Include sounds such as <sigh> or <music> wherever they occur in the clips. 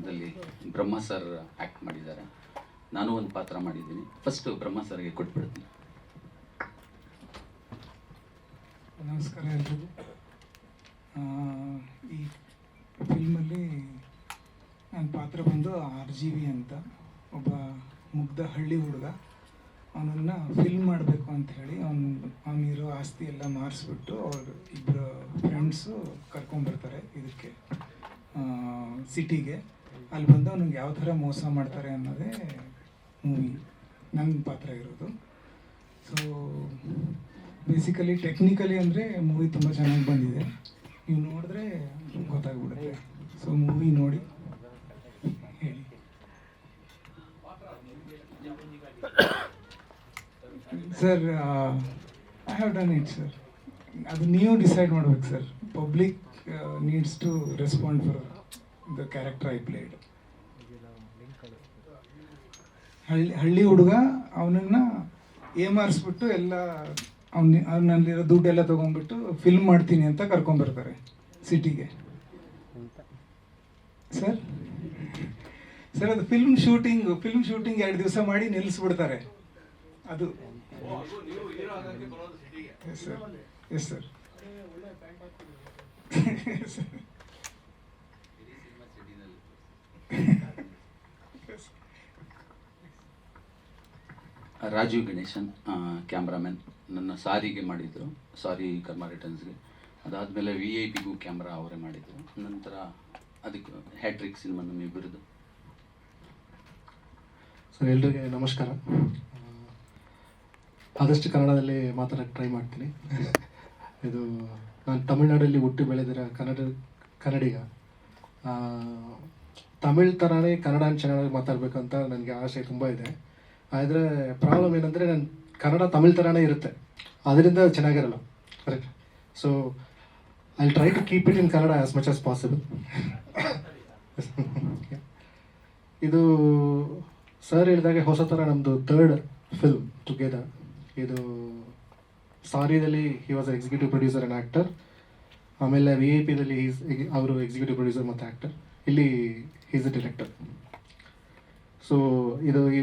ಸಿನಿಮಾದಲ್ಲಿ ಬ್ರಹ್ಮ sir act ಮಾಡಿದ್ದಾರೆ. ನಾನು ಒಂದು ಪಾತ್ರ ಮಾಡಿದ್ದೀನಿ. ಫಸ್ಟು ಬ್ರಹ್ಮ ಸರ್ಗೆ ಕೊಟ್ಬಿಡ್ತೀನಿ. ನಮಸ್ಕಾರ ಎಲ್ರಿಗೂ. ಈ ಫಿಲ್ಮಲ್ಲಿ ನನ್ನ ಪಾತ್ರ ಬಂದು ಆರ್ ಜಿ ವಿ ಅಂತ, ಒಬ್ಬ ಮುಗ್ಧ ಹಳ್ಳಿ ಹುಡುಗ. ಅವನನ್ನು ಫಿಲ್ಮ್ ಮಾಡಬೇಕು ಅಂತ ಹೇಳಿ ಅವನು ಅವನಿರೋ ಆಸ್ತಿ ಎಲ್ಲ ಮಾರಿಸ್ಬಿಟ್ಟು ಅವ್ರು ಇಬ್ಬರು ಫ್ರೆಂಡ್ಸು ಕರ್ಕೊಂಬರ್ತಾರೆ ಇದಕ್ಕೆ ಸಿಟಿಗೆ ಅಲ್ಲಿ ಬಂದು ಅವ್ನಿಗೆ ಯಾವ ಥರ ಮೋಸ ಮಾಡ್ತಾರೆ ಅನ್ನೋದೇ ಮೂವಿ ನನ್ನ ಪಾತ್ರ ಇರೋದು. ಸೊ ಬೇಸಿಕಲಿ ಟೆಕ್ನಿಕಲಿ ಅಂದರೆ ಮೂವಿ ತುಂಬ ಚೆನ್ನಾಗಿ ಬಂದಿದೆ. ನೀವು ನೋಡಿದ್ರೆ ಗೊತ್ತಾಗ್ಬಿಡುತ್ತೆ. ಸೊ ಮೂವಿ ನೋಡಿ ಹೇಳಿ. Sir I have done it sir ಅದು ನೀವು ಡಿಸೈಡ್ ಮಾಡ್ಬೇಕು sir public needs to respond for the character I played ಹಳ್ಳಿ ಹಳ್ಳಿ ಹುಡುಗ ಅವನನ್ನ ಏಮಾರಿಸ್ಬಿಟ್ಟು ಎಲ್ಲ ಅವನ ಅವನಲ್ಲಿರೋ ದುಡ್ಡೆಲ್ಲ ತೊಗೊಂಡ್ಬಿಟ್ಟು ಫಿಲ್ಮ್ ಮಾಡ್ತೀನಿ ಅಂತ ಕರ್ಕೊಂಬರ್ತಾರೆ ಸಿಟಿಗೆ ಸರ್ ಸರ್ ಅದು ಫಿಲ್ಮ್ ಶೂಟಿಂಗ್ ಫಿಲ್ಮ್ ಶೂಟಿಂಗ್ ಎರಡು ದಿವಸ ಮಾಡಿ ನಿಲ್ಲಿಸ್ಬಿಡ್ತಾರೆ. ಅದು. Yes sir yes sir Rajeev Ganesan cameraman ನನ್ನ ಸಾರಿಗೆ ಮಾಡಿದರು, ಸಾರಿ ಕರ್ಮ ರಿಟರ್ನ್ಸ್ಗೆ. ಅದಾದಮೇಲೆ ವಿ ಐ ಪಿಗೂ ಕ್ಯಾಮ್ರಾ ಅವರೇ ಮಾಡಿದರು. ನಂತರ ಅದಕ್ಕೆ ಹ್ಯಾಟ್ರಿಕ್ ಸಿನಿಮಾ ನಮ್ಮಿಬ್ಬರದು ಸರ್, ಎಲ್ರಿಗೆ ನಮಸ್ಕಾರ. ಆದಷ್ಟು ಕನ್ನಡದಲ್ಲಿ ಮಾತಾಡೋಕ್ಕೆ ಟ್ರೈ ಮಾಡ್ತೀನಿ. ಇದು ನಾನು ತಮಿಳ್ನಾಡಲ್ಲಿ ಹುಟ್ಟಿ ಬೆಳೆದಿರೋ ಕನ್ನಡ, ಕನ್ನಡಿಗ. ತಮಿಳ್ ಥರನೇ ಕನ್ನಡ ಚೆನ್ನಾಗಿ ಮಾತಾಡಬೇಕಂತ ನನಗೆ ಆಸೆ ತುಂಬ ಇದೆ. ಆದರೆ ಪ್ರಾಬ್ಲಮ್ ಏನಂದರೆ ನನ್ನ ಕನ್ನಡ, ತಮಿಳ್ ಥರನೇ ಇರುತ್ತೆ. ಅದರಿಂದ ಚೆನ್ನಾಗಿರಲ್ಲ. Correct so I try to keep it in Kannada as much as possible ಇದು ಸರ್ ಹೇಳಿದಾಗೆ ಹೊಸ ಥರ ನಮ್ಮದು ಥರ್ಡ್ ಫಿಲ್ಮ್ ಟುಗೆದರ್ ಇದು ಸಾರಿದಲ್ಲಿ he was executive producer and actor ಆಮೇಲೆ ವಿ ಐ ಪಿದಲ್ಲಿ ಈಸ್ ಅವರು ಎಕ್ಸಿಕ್ಯೂಟಿವ್ ಪ್ರೊಡ್ಯೂಸರ್ ಮತ್ತು ಆ್ಯಕ್ಟರ್ ಇಲ್ಲಿ ಈಸ್ ಅ ಡಿರೆಕ್ಟರ್ ಸೊ ಇದು ಈ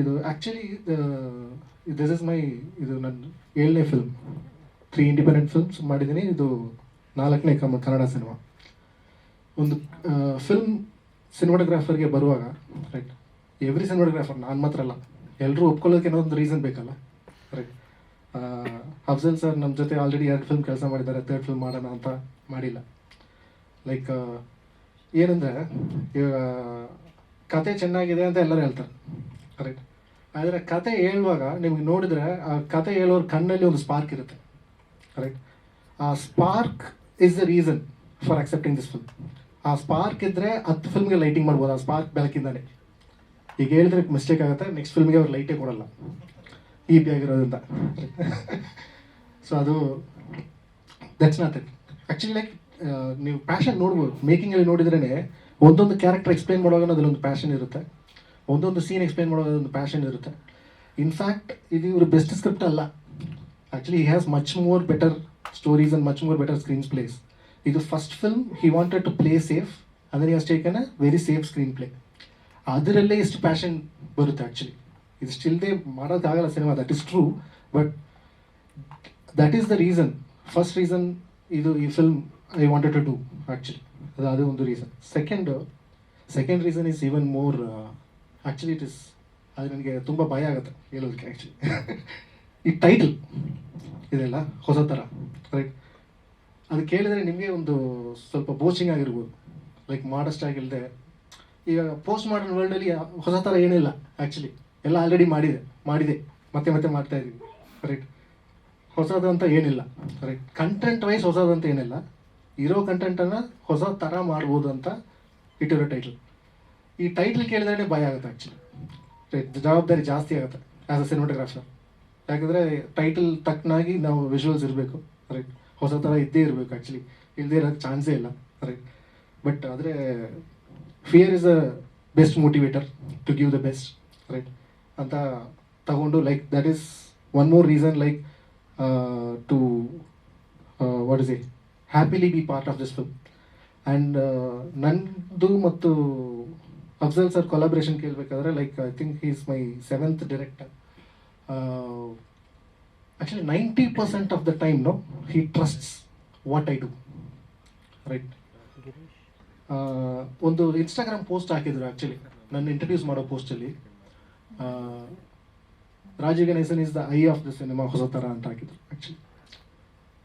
ಇದು ಆ್ಯಕ್ಚುಲಿ ದಿಸ್ ಇಸ್ ಮೈ ಇದು ನನ್ನ ಏಳನೇ ಫಿಲ್ಮ್ ತ್ರೀ ಇಂಡಿಪೆಂಡೆಂಟ್ ಫಿಲ್ಮ್ಸ್ ಮಾಡಿದ್ದೀನಿ. ಇದು ನಾಲ್ಕನೇ ಕಮ, ಕನ್ನಡ ಸಿನಿಮಾ ಒಂದು ಫಿಲ್ಮ್ ಸಿನಿಮಾಟೋಗ್ರಾಫರ್ಗೆ ಬರುವಾಗ ರೈಟ್ ಎವ್ರಿ ಸಿನಿಮಾಟೋಗ್ರಾಫರ್ ನಾನು ಮಾತ್ರ ಅಲ್ಲ ಎಲ್ಲರೂ ಒಪ್ಕೊಳ್ಳೋಕೆ ಏನೋ ಒಂದು ರೀಸನ್ ಬೇಕಲ್ಲ ರೈಟ್ ಅಫ್ಜಲ್ ಸರ್ ನಮ್ಮ ಜೊತೆ ಆಲ್ರೆಡಿ ಎರಡು ಫಿಲ್ಮ್ ಕೆಲಸ ಮಾಡಿದ್ದಾರೆ ಥರ್ಡ್ ಫಿಲ್ಮ್ ಮಾಡೋಣ ಅಂತ ಮಾಡಿಲ್ಲ. ಲೈಕ್ ಏನಂದರೆ, ಇವಾಗ, ಕತೆ ಚೆನ್ನಾಗಿದೆ ಅಂತ ಎಲ್ಲರೂ ಹೇಳ್ತಾರೆ. ರೈಟ್ ಆದರೆ ಕತೆ ಹೇಳುವಾಗ ನಿಮಗೆ ನೋಡಿದರೆ ಆ ಕತೆ ಹೇಳೋರ ಕಣ್ಣಲ್ಲಿ ಒಂದು ಸ್ಪಾರ್ಕ್ ಇರುತ್ತೆ. ರೈಟ್ ಆ spark is the reason for accepting this film ಆ ಸ್ಪಾರ್ಕ್ ಇದ್ದರೆ ಹತ್ತು ಫಿಲ್ಮ್ಗೆ ಲೈಟಿಂಗ್ ಮಾಡ್ಬೋದು, ಆ ಸ್ಪಾರ್ಕ್ ಬೆಳಕಿಂದಾನೆ. ಈಗ ಹೇಳಿದ್ರೆ ಮಿಸ್ಟೇಕ್ ಆಗುತ್ತೆ ನೆಕ್ಸ್ಟ್ ಫಿಲ್ಮ್ಗೆ ಅವ್ರು ಲೈಟೇ ಕೊಡಲ್ಲ. ಈ ಪಿ ಆಗಿರೋದ್ರಿಂದ. ಸೊ ಅದು that's not it actually like ನೀವು ಪ್ಯಾಷನ್ ನೋಡ್ಬೋದು. ಮೇಕಿಂಗಲ್ಲಿ ನೋಡಿದ್ರೇ ಒಂದೊಂದು ಕ್ಯಾರೆಕ್ಟರ್ ಎಕ್ಸ್ಪ್ಲೇನ್ ಮಾಡುವಾಗ ಅದರಲ್ಲೊಂದು ಪ್ಯಾಷನ್ ಇರುತ್ತೆ. ಒಂದೊಂದು ಸೀನ್ ಎಕ್ಸ್ಪ್ಲೇನ್ ಮಾಡೋದೊಂದು ಒಂದು ಪ್ಯಾಷನ್ ಇರುತ್ತೆ. ಇನ್ಫ್ಯಾಕ್ಟ್ ಇದು ಇವರು ಬೆಸ್ಟ್ ಸ್ಕ್ರಿಪ್ಟ್ ಅಲ್ಲ. Actually he has much more better stories and much more better screenplays ಇದು first film he wanted to play safe ಅಂದರೆ he taken a very safe screenplay ಅದರಲ್ಲೇ ಇಷ್ಟು passion ಬರುತ್ತೆ ಆ್ಯಕ್ಚುಲಿ ಇದು ಸ್ಟಿಲ್ದೇ ಮಾಡೋಕ್ಕಾಗಲ್ಲ cinema that is true but that is the reason first reason ಇದು ಈ film I wanted to do actually ಅದು ಅದು ಒಂದು reason second second reason is even more actually it is ಅದು ನನಗೆ ತುಂಬ ಭಯ ಆಗುತ್ತೆ ಹೇಳೋದಕ್ಕೆ ಆ್ಯಕ್ಚುಲಿ ಈ ಟೈಟಲ್ ಇದೆಲ್ಲ, ಹೊಸ ಥರ ರೈಟ್ ಅದು ಕೇಳಿದರೆ ನಿಮಗೆ ಒಂದು ಸ್ವಲ್ಪ ಬೋಚಿಂಗ್ ಆಗಿರ್ಬೋದು. ಲೈಕ್ ಮಾಡಸ್ಟ್ ಆಗಿಲ್ಲದೆ ಈಗ ಪೋಸ್ಟ್ ಮಾಡರ್ನ್ ವರ್ಲ್ಡಲ್ಲಿ ಹೊಸ ಥರ ಏನಿಲ್ಲ ಆ್ಯಕ್ಚುಲಿ ಎಲ್ಲ ಆಲ್ರೆಡಿ ಮಾಡಿದೆ ಮಾಡಿದೆ, ಮತ್ತೆ ಮತ್ತೆ ಮಾಡ್ತಾ ಇದ್ದೀವಿ ರೈಟ್ ಹೊಸದು ಅಂತ ಏನಿಲ್ಲ ರೈಟ್ ಕಂಟೆಂಟ್ ವೈಸ್ ಹೊಸದಂತ ಏನಿಲ್ಲ. ಇರೋ ಕಂಟೆಂಟನ್ನು ಹೊಸ ಥರ ಮಾಡ್ಬೋದು ಅಂತ ಇಟ್ಟಿರೋ ಟೈಟ್ಲ್ ಈ ಟೈಟ್ಲ್ ಕೇಳಿದ್ರೆ ಭಯ ಆಗುತ್ತೆ ಆ್ಯಕ್ಚುಲಿ ಜವಾಬ್ದಾರಿ ಜಾಸ್ತಿ ಆಗುತ್ತೆ ಆ್ಯಸ್ ಅ ಸಿನಿಮಾಟೋಗ್ರಾಫರ್ ಯಾಕಂದರೆ ಟೈಟಲ್ ತಕ್ಕನಾಗಿ ನಾವು ವಿಜುವಲ್ಸ್ ಇರಬೇಕು ರೈಟ್ ಹೊಸ ಥರ ಇದ್ದೇ ಇರಬೇಕು ಆ್ಯಕ್ಚುಲಿ ಇಲ್ಲದೇ ಇರೋಕ್ಕೆ ಚಾನ್ಸೇ ಇಲ್ಲ ರೈಟ್ ಬಟ್ ಆದರೆ fear is a best motivator to give the best right ಅಂತ ತಗೊಂಡು like that is one more reason like to what is A happily B part of this film and ನಂದು ಮತ್ತು Afzal sir collaboration ಕೇಳಬೇಕಾದ್ರೆ like I think is my seventh director actually ninety percent of the time no he ಟ್ರಸ್ಟ್ಸ್ what I do right ಒಂದು Instagram post ಹಾಕಿದ್ರು actually ನನ್ನ introduce ಮಾಡೋ ಪೋಸ್ಟಲ್ಲಿ Rajeev Ganeshan is the eye of the cinema ಹೊಸ ಥರ ಅಂತ ಹಾಕಿದ್ರು actually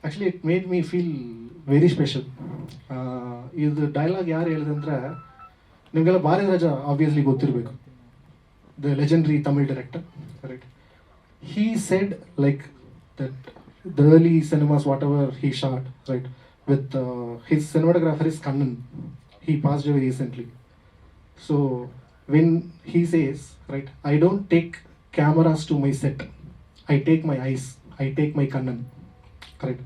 actually it made me feel very special ಇದು dialogue ಯಾರು ಹೇಳಿದಂದ್ರೆ ನಿಮಗೆಲ್ಲ ಭಾರತ ರಾಜ ಆಬ್ವಿಯಸ್ಲಿ ಗೊತ್ತಿರಬೇಕು the legendary Tamil director right he said like that the early cinemas whatever he shot right with uh, his cinematographer is kannan he passed away recently so when he says right i don't take cameras to my set i take my eyes i take my kannan correct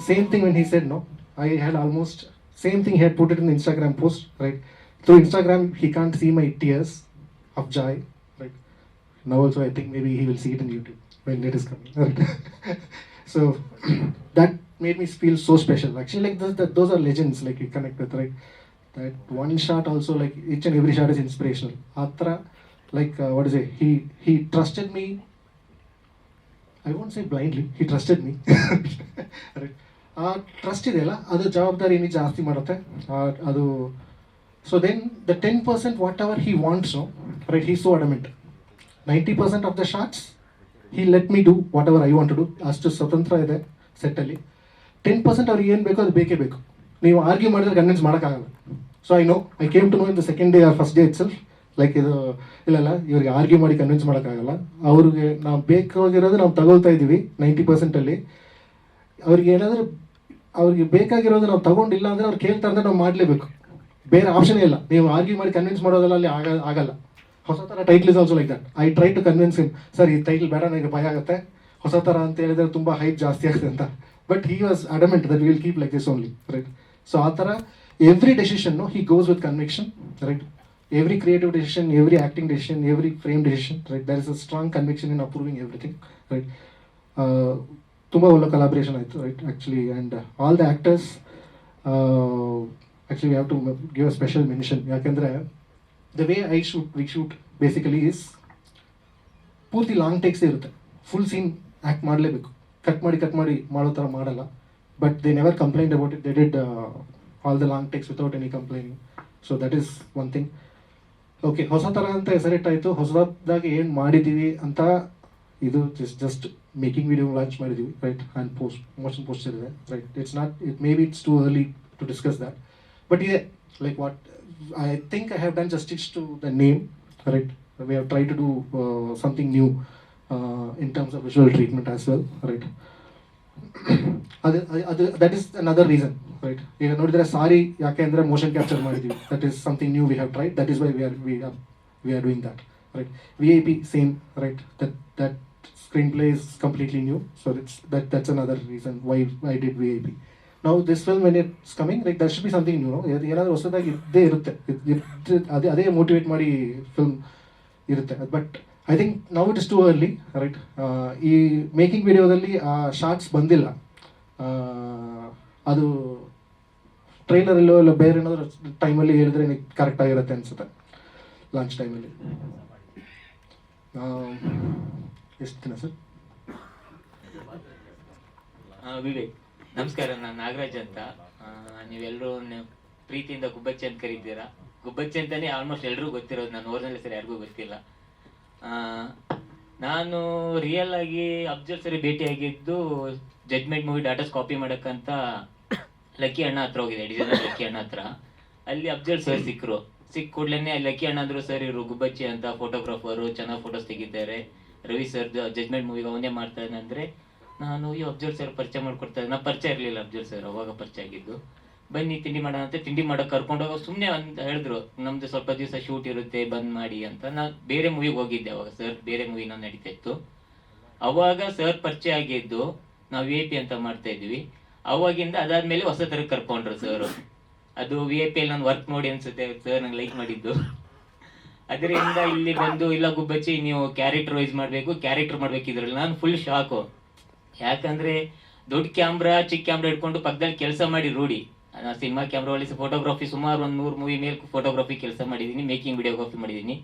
same thing when he said no i had almost same thing he had put it in instagram post right through instagram he can't see my tears of joy right now also I think maybe he will see it in YouTube when it is coming. Right? <laughs> so <clears throat> that made me feel so special. Actually, like those, that, those are legends. Like you connect with right. That one shot also like each and every shot is inspirational. Atra, like uh, what is it? He he trusted me. I won't say blindly. He trusted me. <laughs> right. ಆ trust ಇದೆಯಲ್ಲ ಅದು ಜವಾಬ್ದಾರಿ ಇನ್ನೂ ಜಾಸ್ತಿ ಮಾಡುತ್ತೆ ಆ- ಅದು then the ten percent what he he wants right he so adamant. Ninety percent of the shots, he let me do what I I want do. ಅಷ್ಟು ಸ್ವತಂತ್ರ ಇದೆ ಸೆಟ್ಟಲ್ಲಿ ಟೆನ್ ಪರ್ಸೆಂಟ್ ಅವ್ರಿಗೆ ಏನು ಬೇಕೋ ಅದು ಬೇಕೇ ಬೇಕು. ನೀವು ಆರ್ಗ್ಯೂ ಮಾಡಿದ್ರೆ ಕನ್ವಿನ್ಸ್ ಮಾಡೋಕ್ಕಾಗಲ್ಲ. So I know I came to know in the second day or first day it's like ಇದು ಇಲ್ಲಲ್ಲ ಇವ್ರಿಗೆ ಆರ್ಗ್ಯೂ ಮಾಡಿ ಕನ್ವಿನ್ಸ್ ಮಾಡೋಕ್ಕಾಗಲ್ಲ. ಅವ್ರಿಗೆ ನಾವು ಬೇಕಾಗಿರೋದು ನಾವು ತಗೊಳ್ತಾ ಇದ್ದೀವಿ ನೈಂಟಿ ಪರ್ಸೆಂಟಲ್ಲಿ ಅವ್ರಿಗೆ ಏನಾದರೂ ಅವ್ರಿಗೆ ಬೇಕಾಗಿರೋದು ನಾವು ತಗೊಂಡಿಲ್ಲ ಅಂದರೆ ಅವ್ರು ಕೇಳ್ತಾ ಅಂದ್ರೆ ನಾವು ಮಾಡಲೇಬೇಕು. ಬೇರೆ ಆಪ್ಷನ್ ಇಲ್ಲ. ನೀವು ಆರ್ಗ್ಯೂ ಮಾಡಿ ಕನ್ವಿನ್ಸ್ ಮಾಡೋದಲ್ಲ ಅಲ್ಲಿ ಆಗ, ಆಗಲ್ಲ. ಹೊಸ ಥರ title is also like that I try to convince him sir ಈ ಟೈಟ್ಲ್ ಬೇಡ, ನನಗೆ ಭಯ ಆಗುತ್ತೆ. ಹೊಸ ಥರ ಅಂತ ಹೇಳಿದ್ರೆ ತುಂಬ ಹೈಪ್ ಜಾಸ್ತಿ ಆಗುತ್ತೆ ಅಂತ. But he was adamant that will keep like this only right so ಆ ಥರ every ಡೆಸಿಷನ್ನು he goes with conviction right every creative decision every acting decision every frame decision right there is a strong conviction in approving everything right ತುಂಬ ಒಳ್ಳೆ collaboration ಆಯಿತು right actually and all the actors actually have to give a special mention ಯಾಕೆಂದರೆ the way I shoot we shoot basically is ಪೂರ್ತಿ long takes ಇರುತ್ತೆ. Full scene act ಮಾಡಲೇಬೇಕು cut ಮಾಡಿ cut ಮಾಡಿ ಮಾಡೋ ಥರ ಮಾಡಲ್ಲ. But they never complaint about it they did all the long takes without any complaining so that is one thing okay ಹೊಸ ಥರ ಅಂತ ಹೆಸರಿಟ್ಟಾಯಿತು. ಹೊಸದಾಗಿ ಏನು ಮಾಡಿದ್ದೀವಿ ಅಂತ ಇದು just just making video launch ಮಾಡಿದ್ದೀವಿ right and post motion poster ಇದೆ. Right it's not it may be it's too early to discuss that but ಇದೆ like what I think I have done justice to the name right we have try to do something new in terms of visual treatment as well right ಅದು ಅದು that is another reason right ಈಗ ನೋಡಿದ್ರೆ sorry ಯಾಕೆ ಅಂದರೆ motion capture ಮಾಡಿದ್ವಿ that is something new we have tried that is why we are we are we are doing that right V I P same right that that screen play is completely new so it's that that's another reason why I did V I P ನಾವು this film when it's coming like should be something new ಏನಾದರೂ ಹೊಸದಾಗಿ ಇದ್ದೇ ಇರುತ್ತೆ ಅದೇ ಅದೇ motivate ಮಾಡಿ film ಇರುತ್ತೆ but I think now it is too early right ಈ ಮೇಕಿಂಗ್ ವಿಡಿಯೋದಲ್ಲಿ ಆ ಶಾರ್ಟ್ಸ್ ಬಂದಿಲ್ಲ. ಅದು ಟ್ರೈಲರಲ್ಲೋ ಇಲ್ಲ ಬೇರೆ ಏನಾದರೂ ಟೈಮಲ್ಲಿ ಹೇಳಿದ್ರೆ ಕರೆಕ್ಟ್ ಆಗಿರುತ್ತೆ ಅನಿಸುತ್ತೆ ಲಾಂಚ್ ಟೈಮಲ್ಲಿ ಎಷ್ಟು ದಿನ ಸರ್? ವಿವೇಕ್. ನಮಸ್ಕಾರ, ನಾನು ನಾಗರಾಜ್ ಅಂತ. ನೀವೆಲ್ಲರೂ ಪ್ರೀತಿಯಿಂದ ಗುಬ್ಬಚ್ಚಿ ಅಂತ ಕರೀತೀರಾ? ಗುಬ್ಬಚ್ಚಿ ಅಂತಾನೆ ಆಲ್ಮೋಸ್ಟ್ ಎಲ್ರಿಗೂ ಗೊತ್ತಿರೋದು, ನಾನು ಓರ್ನಲ್ ಸರಿ ಯಾರಿಗೂ ಗೊತ್ತಿಲ್ಲ. ನಾನು ರಿಯಲ್ ಆಗಿ ಅಬ್ಜರ್ ಸರಿ ಭೇಟಿಯಾಗಿದ್ದು ಜಡ್ಜ್ಮೆಂಟ್ ಮೂವಿ ಡಾಟಾಸ್ ಕಾಪಿ ಮಾಡಕ್ಕಂತ ಲಕ್ಕಿ ಅಣ್ಣ ಹತ್ರ ಹೋಗಿದೆ ಡಿಸೈನರ್ ಲಕ್ಕಿ ಅಣ್ಣ ಹತ್ರ. ಅಲ್ಲಿ ಅಬ್ಜರ್ ಸರ್ ಸಿಕ್ಕರು ಸಿಕ್ಕ ಕೂಡ್ಲೇ ಲಕ್ಕಿ ಅಣ್ಣ ಅಂದ್ರು ಸರ್ ಇವರು ಗುಬ್ಬಚ್ಚಿ ಅಂತ ಫೋಟೋಗ್ರಾಫರು ಚೆನ್ನಾಗಿ ಫೋಟೋಸ್ ತೆಗಿತಾರೆ. ರವಿ ಸರ್ ಜಡ್ಜ್ಮೆಂಟ್ ಮೂವಿಗೆ ಅವನೇ ಮಾಡ್ತಾನೆ ಅಂದ್ರೆ ನಾನು ಈ ಅಫ್ಜಲ್ ಸರ್ ಪರಿಚಯ ಮಾಡ್ಕೊಡ್ತಾ ನಾ ಪರಿಚಯ ಇರಲಿಲ್ಲ ಅಫ್ಜಲ್ ಸರ್, ಅವಾಗ ಪರಿಚಯ ಆಗಿದ್ದು. ಬನ್ನಿ, ತಿಂಡಿ ಮಾಡೋಣ ಅಂತ ತಿಂಡಿ ಮಾಡೋಕೆ ಕರ್ಕೊಂಡೋಗ ಸುಮ್ಮನೆ ಅಂತ ಹೇಳಿದ್ರು, ನಮ್ದು ಸ್ವಲ್ಪ ದಿವಸ ಶೂಟ್ ಇರುತ್ತೆ, ಬಂದ್ ಮಾಡಿ ಅಂತ. ನಾನು ಬೇರೆ ಮೂವಿಗೆ ಹೋಗಿದ್ದೆ ಅವಾಗ ಸರ್, ಬೇರೆ ಮೂವಿನ ನಡೀತಾ ಇತ್ತು. ಅವಾಗ ಸರ್ ಪರಿಚಯ ಆಗಿದ್ದು, ನಾವು ವಿ ಐ ಪಿ ಅಂತ ಮಾಡ್ತಾ ಇದ್ವಿ. ಅವಾಗಿಂದ ಅದಾದ್ಮೇಲೆ ಹೊಸ ತರ ಕರ್ಕೊಂಡ್ರು ಸರ್. ಅದು ವಿ ಐ ಪಿ ನಾನು ವರ್ಕ್ ನೋಡಿ ಅನ್ಸುತ್ತೆ, ಸರ್ ನಂಗೆ ಲೈಕ್ ಮಾಡಿದ್ದು. ಅದರಿಂದ ಇಲ್ಲಿ ಬಂದು, ಇಲ್ಲ ಗುಬ್ಬಚ್ಚಿ, ನೀವು ಕ್ಯಾರೆಕ್ಟರ್ ವೈಸ್ ಮಾಡಬೇಕು ಕ್ಯಾರೆಕ್ಟರ್ ಮಾಡ್ಬೇಕಿದ್ರಲ್ಲಿ, ನಾನು ಫುಲ್ ಶಾಕು ಯಾಕಂದ್ರೆ ದೊಡ್ಡ ಕ್ಯಾಮ್ರಾ, ಚಿಕ್ಕ ಕ್ಯಾಮ್ರಾ ಇಟ್ಕೊಂಡು ಪಕ್ಕದಲ್ಲಿ ಕೆಲಸ ಮಾಡಿ ರೂಢಿ. ಸಿನಿಮಾ ಕ್ಯಾಮ್ರಾ ಒಳ್ಳೆ ಫೋಟೋಗ್ರಫಿ ಸುಮಾರು ಒಂದು ನೂರು ಮೂವಿ ಮೇಲೆ ಫೋಟೋಗ್ರಫಿ ಕೆಲಸ ಮಾಡಿದ್ದೀನಿ ಮೇಕಿಂಗ್ ವಿಡಿಯೋಗ್ರಫಿ ಮಾಡಿದ್ದೀನಿ.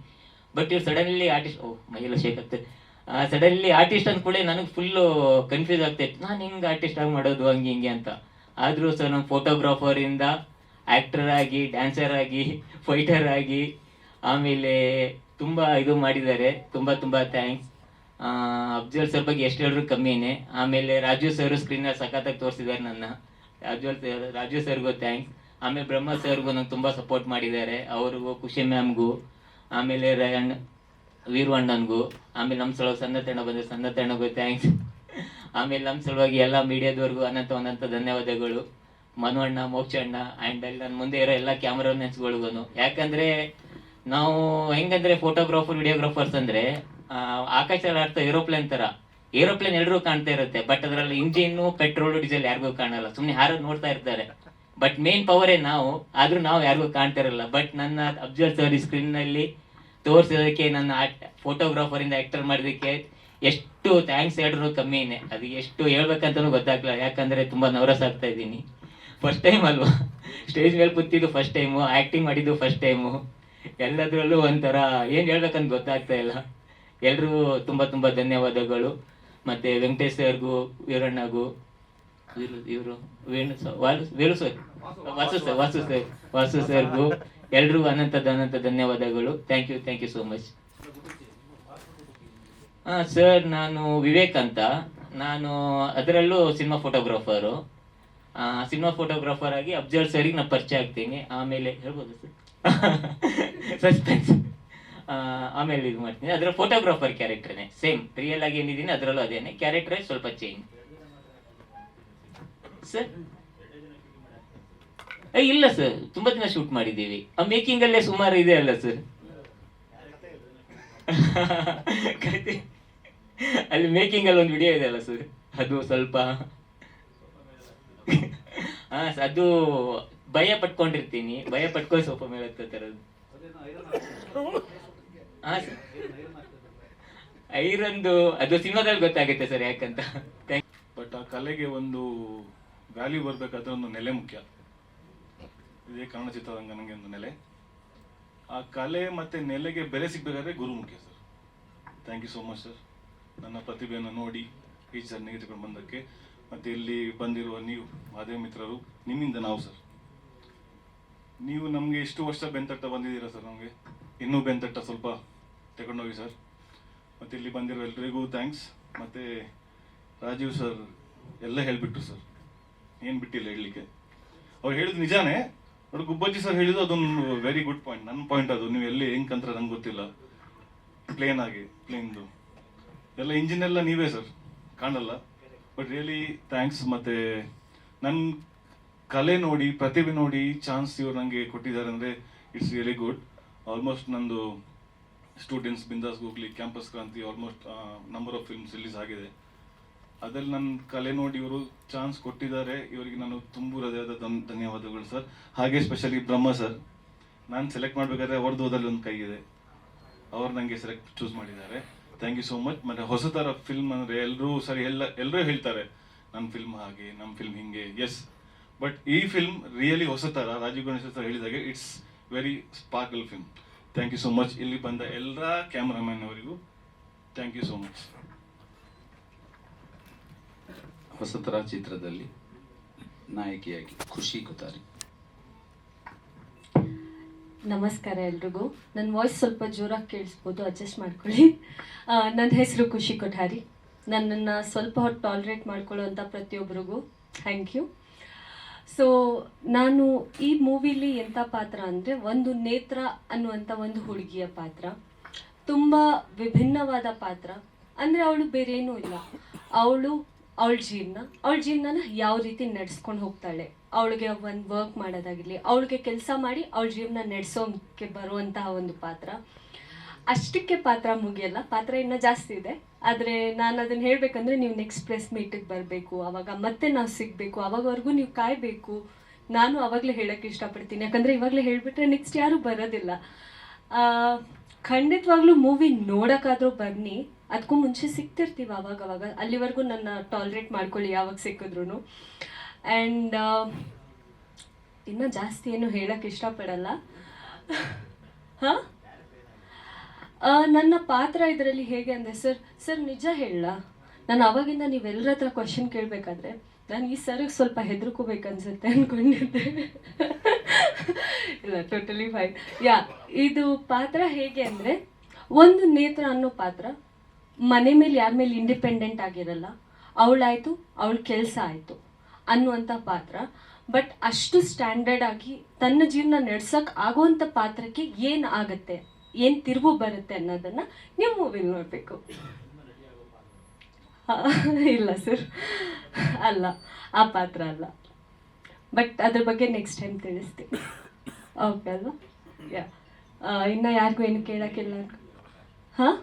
ಬಟ್ ಇವ್ರು ಸಡನ್ಲಿ ಆರ್ಟಿಸ್ಟ್ ಓ ಮೈಯೆಲ್ಲ ಶೇಕ್ ಆಗ್ತದೆ ಸಡನ್ಲಿ ಆರ್ಟಿಸ್ಟ್ ಅಂತ ಕೂಡ ನನಗೆ ಫುಲ್ಲು ಕನ್ಫ್ಯೂಸ್ ಆಗ್ತೈತೆ ನಾನು ಹಿಂಗೆ ಆರ್ಟಿಸ್ಟ್ ಆಗಿ ಮಾಡೋದು, ಹಂಗೆ ಹಿಂಗೆ ಅಂತ. ಆದರೂ ಸಹ ನಮ್ಮ ಫೋಟೋಗ್ರಾಫರಿಂದ ಆ್ಯಕ್ಟರ್ ಆಗಿ ಡ್ಯಾನ್ಸರ್ ಆಗಿ ಫೈಟರ್ ಆಗಿ, ಆಮೇಲೆ ತುಂಬ ಇದು ಮಾಡಿದ್ದಾರೆ. ತುಂಬ ತುಂಬ ಥ್ಯಾಂಕ್ಸ್ ಅಫ್ಜಲ್ ಸರ್ ಬಗ್ಗೆ ಎಷ್ಟು ಹೇಳಿದ್ರು ಕಮ್ಮಿನೇ ಆಮೇಲೆ ರಾಜು ಸರ್ ಸ್ಕ್ರೀನಲ್ಲಿ ಸಖತ್ತಾಗಿ ತೋರಿಸಿದ್ದಾರೆ ನನ್ನ. ಅಬ್ಜಲ್ ಸರ್, ರಾಜು ಸರ್ಗೂ ಥ್ಯಾಂಕ್ಸ್ ಆಮೇಲೆ ಬ್ರಹ್ಮ ಸರ್ಗೂ ನಂಗೆ ತುಂಬ ಸಪೋರ್ಟ್ ಮಾಡಿದ್ದಾರೆ. ಅವ್ರಿಗೂ, ಖುಷಿ ಮ್ಯಾಮ್ಗೂ. ಆಮೇಲೆ ರಯಣ್ ವೀರು ಅಣ್ಣನ್ಗೂ ಆಮೇಲೆ ನಮ್ಮ ಸಲುವಾಗಿ ಸಣ್ಣ ತಣ್ಣ ಬಂದರೆ ಸಣ್ಣ ತಣ್ಣಗೂ ಥ್ಯಾಂಕ್ಸ್ ಆಮೇಲೆ ನಮ್ಮ ಸಲುವಾಗಿ ಎಲ್ಲ ಮೀಡಿಯಾದವ್ರಿಗೂ ಅನಂತ ಅನಂತ ಧನ್ಯವಾದಗಳು. ಮನು ಅಣ್ಣ ಮೋಕ್ಷ ಅಣ್ಣ ಆ್ಯಂಡ್ ಅಲ್ಲಿ ನನ್ನ ಮುಂದೆ ಇರೋ ಎಲ್ಲ ಕ್ಯಾಮ್ರಾಮೆನ್ಸ್ಗಳಿಗೂ ಯಾಕಂದರೆ ನಾವು ಹೆಂಗಂದ್ರೆ ಫೋಟೋಗ್ರಾಫರ್ ವಿಡಿಯೋಗ್ರಾಫರ್ಸ್ ಅಂದರೆ ಆಕಾಶದಲ್ಲಿ ಆಡ್ತಾ ಏರೋಪ್ಲೇನ್ ತರ. ಏರೋಪ್ಲೇನ್ ಎಲ್ಲರೂ ಕಾಣ್ತಾ ಇರುತ್ತೆ ಬಟ್ ಅದರಲ್ಲಿ ಇಂಜಿನ್ ಪೆಟ್ರೋಲ್, ಡೀಸೆಲ್ ಯಾರಿಗೂ ಕಾಣಲ್ಲ. ಸುಮ್ಮನೆ ಹಾರೋದು ನೋಡ್ತಾ ಇರ್ತಾರೆ. ಬಟ್ ಮೇನ್ ಪವರೇ ನಾವು, ಆದ್ರೂ ನಾವು ಯಾರಿಗೂ ಕಾಣ್ತಾ ಇರಲ್ಲ. ಬಟ್ ನನ್ನ ಅಬ್ಸರ್ವ್ ಸರ್ ಸ್ಕ್ರೀನ್ನಲ್ಲಿ ತೋರಿಸೋದಕ್ಕೆ ನನ್ನ ಫೋಟೋಗ್ರಾಫರ್ ಇಂದ ಆಕ್ಟರ್ ಮಾಡೋದಕ್ಕೆ ಎಷ್ಟು ಥ್ಯಾಂಕ್ಸ್ ಹೇಳಿದ್ರು ಕಮ್ಮಿನೇ ಅದು ಎಷ್ಟು ಹೇಳ್ಬೇಕಂತನೂ ಗೊತ್ತಾಗ್ಲಿಲ್ಲ. ಯಾಕಂದ್ರೆ ತುಂಬಾ ನವರಸ್ ಆಗ್ತಾ ಇದ್ದೀನಿ. ಫಸ್ಟ್ ಟೈಮ್ ಅಲ್ವಾ? ಸ್ಟೇಜ್ ಮೇಲೆ ಕೂತಿದ್ದು ಫಸ್ಟ್ ಟೈಮು ಆಕ್ಟಿಂಗ್ ಮಾಡಿದ್ದು ಫಸ್ಟ್ ಟೈಮು ಎಲ್ಲದರಲ್ಲೂ ಒಂಥರ ಏನು ಹೇಳ್ಬೇಕಂತ ಗೊತ್ತಾಗ್ತಾ ಇಲ್ಲ. ಎಲ್ರೂ ತುಂಬಾ ತುಂಬಾ ಧನ್ಯವಾದಗಳು. ಮತ್ತೆ ವೆಂಕಟೇಶ್ ಸರ್ಗೂ, ವೀರಣ್ಣಗೂ ವೀರು ಇವರು, Venu Venu sir, Vasu sir Vasu sir, Vasu ಸರ್ಗೂ ಎಲ್ರಿಗೂ ಅನಂತ ಅನಂತ ಧನ್ಯವಾದಗಳು. Thank you thank you so much ಹಾಂ ಸರ್, ನಾನು ವಿವೇಕ್ ಅಂತ. ನಾನು ಅದರಲ್ಲೂ ಸಿನಿಮಾ ಫೋಟೋಗ್ರಾಫರು ಸಿನಿಮಾ ಫೋಟೋಗ್ರಾಫರ್ ಆಗಿ ಅಬ್ಸರ್ವ್ ಸರಿಗೆ ನಾನು ಪರಿಚಯ ಆಗ್ತೀನಿ. ಆಮೇಲೆ ಹೇಳ್ಬೋದು ಸರ್? <laughs> ಸಸ್ಪೆನ್ಸ್ ಆಮೇಲೆ ಇದು ಮಾಡ್ತೀನಿ. ಅದರ ಫೋಟೋಗ್ರಾಫರ್ ಕ್ಯಾರೆಕ್ಟರ್ನೇ ಸೇಮ್ ರಿಯಲ್ ಆಗಿ ಏನಿದ್ದೀನಿ ಅದರಲ್ಲೂ ಅದೇನೆ ಕ್ಯಾರೆಕ್ಟರ್ ಸ್ವಲ್ಪ ಚೇಂಜ್ ಸರ್ ಇಲ್ಲ ಸರ್ ತುಂಬಾ ದಿನ ಶೂಟ್ ಮಾಡಿದ್ದೀವಿ. ಆ ಮೇಕಿಂಗ್ ಅಲ್ಲೇ ಸುಮಾರು ಇದೆ ಅಲ್ಲ ಸರ್ ಅಲ್ಲಿ ಮೇಕಿಂಗ್ ಅಲ್ಲಿ ಒಂದು ವಿಡಿಯೋ ಇದೆ ಅಲ್ಲ ಸರ್ ಅದು ಸ್ವಲ್ಪ ಹಾ ಅದು ಭಯ ಪಟ್ಕೊಂಡಿರ್ತೀನಿ. ಭಯ ಪಟ್ಕೊಂಡು ಸ್ವಲ್ಪ ಮೇಲೆ ತರೋದು. ಐರಂದು ಅದು ಸಿನಿಮಾದಲ್ಲಿ ಗೊತ್ತಾಗುತ್ತೆ ಸರ್ ಯಾಕಂತ. ಬಟ್ ಆ ಕಲೆಗೆ ಒಂದು ವ್ಯಾಲ್ಯೂ ಬರಬೇಕಾದ್ರೆ ಒಂದು ನೆಲೆ ಮುಖ್ಯ. ಇದೇ ಕನ್ನಡ ಚಿತ್ರರಂಗನಿಗೆ ಒಂದು ನೆಲೆ. ಆ ಕಲೆ ಮತ್ತೆ ನೆಲೆಗೆ ಬೆಲೆ ಸಿಗ್ಬೇಕಾದ್ರೆ ಗುರು ಮುಖ್ಯ sir. Thank you so much sir ನನ್ನ ಪ್ರತಿಭೆಯನ್ನು ನೋಡಿ ಈ ಜರ್ನಿಗೆ ಬಂದಕ್ಕೆ, ಮತ್ತೆ ಇಲ್ಲಿ ಬಂದಿರುವ ನೀವು ಮಾದೇವ ಮಿತ್ರರು, ನಿಮ್ಮಿಂದ ನಾವು ಸರ್ ನೀವು ನಮಗೆ ಇಷ್ಟು ವರ್ಷ ಬೆಂತಟ್ಟ ಬಂದಿದ್ದೀರಾ ಸರ್ ನಮಗೆ? ಇನ್ನೂ ಬೆಂತಟ್ಟ ಸ್ವಲ್ಪ ತಗೊಂಡೋಗಿ ಸರ್. ಮತ್ತು ಇಲ್ಲಿ ಬಂದಿರೋ ಎಲ್ರಿಗೂ ಥ್ಯಾಂಕ್ಸ್ ಮತ್ತು ರಾಜೀವ್ ಸರ್ ಎಲ್ಲ ಹೇಳಿಬಿಟ್ರು ಸರ್. ಏನು ಬಿಟ್ಟಿಲ್ಲ ಹೇಳಲಿಕ್ಕೆ. ಅವ್ರು ಹೇಳಿದ್ ನಿಜಾನೇ ಅವ್ರು ಗುಬ್ಬಜ್ಜಿ ಸರ್ ಹೇಳಿದ್ದು ಅದೊಂದು ವೆರಿ ಗುಡ್ ಪಾಯಿಂಟ್ ನನ್ನ ಪಾಯಿಂಟ್ ಅದು. ನೀವು ಎಲ್ಲಿ ಹೆಂಗೆ ಕಂತ್ರ ನಂಗೆ ಗೊತ್ತಿಲ್ಲ. ಪ್ಲೇನ್ ಆಗಿ ಪ್ಲೇನ್ದು ಎಲ್ಲ ಇಂಜಿನ್ ಎಲ್ಲ ನೀವೇ ಸರ್. ಕಾಣಲ್ಲ. ಬಟ್ ರಿಯಲಿ ಥ್ಯಾಂಕ್ಸ್ ಮತ್ತು ನನ್ನ ಕಲೆ ನೋಡಿ, ಪ್ರತಿಭೆ ನೋಡಿ ಚಾನ್ಸ್ ಇವ್ರು ನನಗೆ ಕೊಟ್ಟಿದ್ದಾರೆ ಅಂದರೆ ಇಟ್ಸ್ ರಿಯಲಿ ಗುಡ್ ಆಲ್ಮೋಸ್ಟ್ ನಂದು ಸ್ಟೂಡೆಂಟ್ಸ್ ಬಿಂದಾಸ್ ಹೋಗ್ಲಿ campus Kranti almost number of films release ಆಗಿದೆ. ಅದ್ರಲ್ಲಿ ನನ್ನ ಕಲೆ ನೋಡಿ ಇವರು ಚಾನ್ಸ್ ಕೊಟ್ಟಿದ್ದಾರೆ. ಇವರಿಗೆ ನಾನು ತುಂಬು ಹೃದಯದ ಧನ್ಯವಾದಗಳು ಸರ್ ಹಾಗೆ ಸ್ಪೆಷಲಿ ಬ್ರಹ್ಮ ಸರ್ ನಾನು ಸೆಲೆಕ್ಟ್ ಮಾಡಬೇಕಾದ್ರೆ ಅವ್ರದ್ದು ಓದಲ್ಲಿ ಒಂದು ಕೈ ಇದೆ ಅವ್ರು ನನಗೆ ಸೆಲೆಕ್ಟ್ ಚೂಸ್ ಮಾಡಿದ್ದಾರೆ. ಥ್ಯಾಂಕ್ ಯು ಸೋ ಮಚ್ ಮತ್ತೆ ಹೊಸ ಥರ ಫಿಲ್ಮ್ ಅಂದರೆ ಎಲ್ಲರೂ ಸರಿ ಎಲ್ಲ ಎಲ್ಲರೂ ಹೇಳ್ತಾರೆ ನಮ್ಮ ಫಿಲ್ಮ್ ಹಾಗೆ ನಮ್ಮ ಫಿಲ್ಮ್ ಹಿಂಗೆ. ಎಸ್ ಬಟ್ ಈ ಫಿಲ್ಮ್ ರಿಯಲಿ ಹೊಸ ಥರ ರಾಜೀವ್ ಗಣೇಶ್ ಸರ್ ಹೇಳಿದಾಗೆ it's very sparkle film thank you so much ಇಲ್ಲಿ ಬಂದ ಎಲ್ಲ ಕ್ಯಾಮ್ರಾಮನ್ ಅವರಿಗೂ ಥ್ಯಾಂಕ್ ಯು ಸೋ ಮಚ್ ಹೊಸತರ ಚಿತ್ರದಲ್ಲಿ ನಾಯಕಿಯಾಗಿ ಖುಷಿ ಕುತಾರಿ ನಮಸ್ಕಾರ ಎಲ್ರಿಗೂ. ನನ್ನ ವಾಯ್ಸ್ ಸ್ವಲ್ಪ ಜೋರಾಗಿ ಕೇಳಿಸ್ಬೋದು ಅಡ್ಜಸ್ಟ್ ಮಾಡ್ಕೊಳ್ಳಿ. ನನ್ನ ಹೆಸರು ಖುಷಿ ಕೊಠಾರಿ. ನನ್ನನ್ನು ಸ್ವಲ್ಪ ಹೊತ್ತು ಟಾಲ್ರೇಟ್ ಮಾಡ್ಕೊಳ್ಳೋವಂಥ ಪ್ರತಿಯೊಬ್ಬರಿಗೂ ಥ್ಯಾಂಕ್ ಯು ಸೊ ನಾನು ಈ ಮೂವಿಲಿ ಎಂಥ ಪಾತ್ರ ಅಂದರೆ ಒಂದು ನೇತ್ರ ಅನ್ನುವಂಥ ಒಂದು ಹುಡುಗಿಯ ಪಾತ್ರ. ತುಂಬ ವಿಭಿನ್ನವಾದ ಪಾತ್ರ. ಅಂದರೆ ಅವಳು ಬೇರೇನೂ ಇಲ್ಲ. ಅವಳು ಅವಳ ಜೀವನ, ಅವಳ ಜೀವನನ ಯಾವ ರೀತಿ ನಡೆಸ್ಕೊಂಡು ಹೋಗ್ತಾಳೆ. ಅವಳಿಗೆ ಒಂದು ವರ್ಕ್ ಮಾಡೋದಾಗಿರಲಿ, ಅವಳಿಗೆ ಕೆಲಸ ಮಾಡಿ ಅವಳ ಜೀವನ ನಡೆಸೋಕೆ ಬರುವಂತಹ ಒಂದು ಪಾತ್ರ. ಅಷ್ಟಕ್ಕೆ ಪಾತ್ರ ಮುಗಿಯಲ್ಲ. ಪಾತ್ರ ಇನ್ನೂ ಜಾಸ್ತಿ ಇದೆ. ಆದರೆ ನಾನು ಅದನ್ನು ಹೇಳಬೇಕಂದ್ರೆ ನೀವು ನೆಕ್ಸ್ಟ್ ಪ್ರೆಸ್ ಮೀಟಿಗೆ ಬರಬೇಕು. ಆವಾಗ ಮತ್ತೆ ನಾವು ಸಿಗಬೇಕು. ಆವಾಗವರೆಗೂ ನೀವು ಕಾಯಬೇಕು. ನಾನು ಆವಾಗಲೇ ಹೇಳೋಕ್ಕೆ ಇಷ್ಟಪಡ್ತೀನಿ. ಯಾಕಂದರೆ ಇವಾಗಲೇ ಹೇಳಿಬಿಟ್ರೆ ನೆಕ್ಸ್ಟ್ ಯಾರೂ ಬರೋದಿಲ್ಲ. ಖಂಡಿತವಾಗ್ಲೂ ಮೂವಿ ನೋಡೋಕ್ಕಾದರೂ ಬನ್ನಿ. ಅದಕ್ಕೂ ಮುಂಚೆ ಸಿಗ್ತಿರ್ತೀವಿ ಅವಾಗ ಅವಾಗ. ಅಲ್ಲಿವರೆಗೂ ನನ್ನ ಟಾಲ್ರೇಟ್ ಮಾಡ್ಕೊಳ್ಳಿ ಯಾವಾಗ ಸಿಕ್ಕಿದ್ರು ಆ್ಯಂಡ್ ಇನ್ನೂ ಜಾಸ್ತಿ ಏನು ಹೇಳಕ್ಕೆ ಇಷ್ಟಪಡಲ್ಲ. ಹಾಂ? ನನ್ನ ಪಾತ್ರ ಇದರಲ್ಲಿ ಹೇಗೆ ಅಂದರೆ, ಸರ್ ಸರ್, ನಿಜ ಹೇಳ. ನಾನು ಅವಾಗಿಂದ ನೀವೆಲ್ಲರ ಹತ್ರ ಕ್ವಶನ್ ಕೇಳಬೇಕಾದ್ರೆ ನಾನು ಈ ಸರ್ಗೆ ಸ್ವಲ್ಪ ಹೆದರ್ಕೋಬೇಕನ್ಸುತ್ತೆ ಅಂದ್ಕೊಂಡಿದ್ದೆ ಇಲ್ಲ ಟೋಟಲಿ ಫೈನ್ ಯಾ ಇದು ಪಾತ್ರ ಹೇಗೆ ಅಂದರೆ, ಒಂದು ನೇತ್ರ ಅನ್ನೋ ಪಾತ್ರ ಮನೆ ಮೇಲೆ ಯಾರ ಮೇಲೆ ಇಂಡಿಪೆಂಡೆಂಟ್ ಆಗಿರಲ್ಲ, ಅವಳಾಯಿತು, ಅವಳ ಕೆಲಸ ಆಯಿತು ಅನ್ನುವಂಥ ಪಾತ್ರ. ಬಟ್ ಅಷ್ಟು ಸ್ಟ್ಯಾಂಡರ್ಡ್ ಆಗಿ ತನ್ನ ಜೀವನ ನಡ್ಸಕ್ ಆಗುವಂಥ ಪಾತ್ರಕ್ಕೆ ಏನು ಆಗತ್ತೆ? ಏನು ತಿರುವು ಬರುತ್ತೆ ಅನ್ನೋದನ್ನ ನೀವು ಮೂವಿ ನೋಡಬೇಕು. ಇಲ್ಲ ಸರ್ ಅಲ್ಲ, ಆ ಪಾತ್ರ ಅಲ್ಲ. ಬಟ್ ಅದ್ರ ಬಗ್ಗೆ ನೆಕ್ಸ್ಟ್ ಟೈಮ್ ತಿಳಿಸ್ತೀನಿ. ಓಕೆ ಅಲ್ವಾ? ಯಾ ಇನ್ನು ಯಾರಿಗೂ ಏನು ಕೇಳೋಕ್ಕಿಲ್ಲ ಹಾಂ?